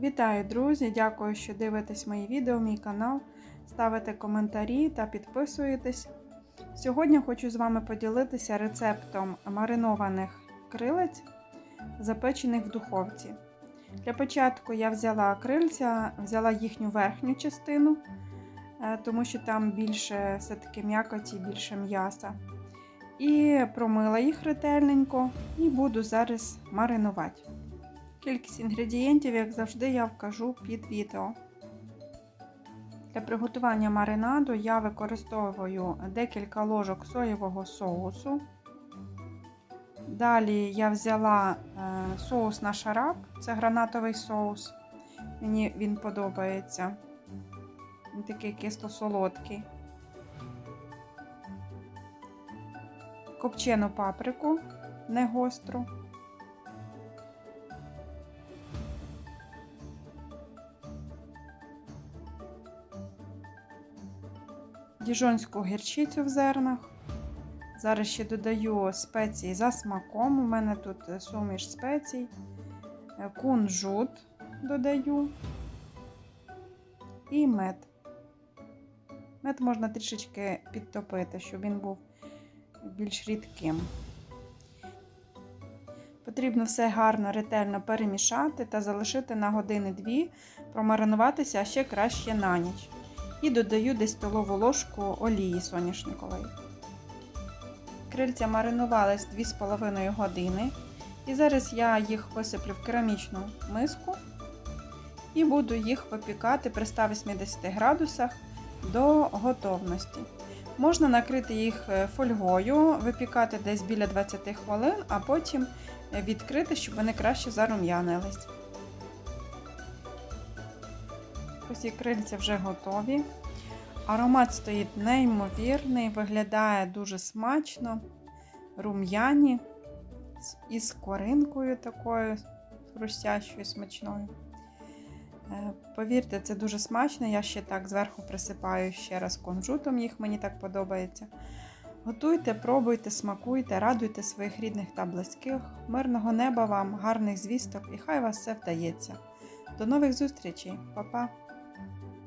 Вітаю, друзі! Дякую, що дивитесь мої відео, мій канал, ставите коментарі та підписуєтесь. Сьогодні хочу з вами поділитися рецептом маринованих крилець, запечених в духовці. Для початку я взяла крильця, взяла їхню верхню частину, е, тому що там більше все-таки м'якоті, більше м'яса. І промила їх ретельненько і буду зараз маринувати. Кількість інгредієнтів, як завжди, я вкажу під відео. Для приготування маринаду я використовую декілька ложок соєвого соусу. Далі я взяла е, соус на шарап, це гранатовий соус. Мені він подобається. Він такий кисло-солодкий. Копчену паприку, не гостру. Діжонську гірчицю в зернах. Зараз ще додаю спеції за смаком. У мене тут суміш спецій, кунжут додаю і мед. Мед можна трішечки підтопити, щоб він був більш рідким. Потрібно все гарно, ретельно перемішати та залишити на години-дві, промаринуватися а ще краще на ніч і додаю десь столову ложку олії соняшникової. Крильця маринувались 2,5 години. І зараз я їх висиплю в керамічну миску і буду їх випікати при 180 градусах до готовності. Можна накрити їх фольгою, випікати десь біля 20 хвилин, а потім відкрити, щоб вони краще зарум'янились. Ось і крильця вже готові. Аромат стоїть неймовірний, виглядає дуже смачно, рум'яні, із коринкою такою хрустящою, смачною. Е, повірте, це дуже смачно. Я ще так зверху присипаю ще раз кунжутом, їх мені так подобається. Готуйте, пробуйте, смакуйте, радуйте своїх рідних та близьких, мирного неба вам, гарних звісток і хай вас все вдається. До нових зустрічей, Па-па! thank you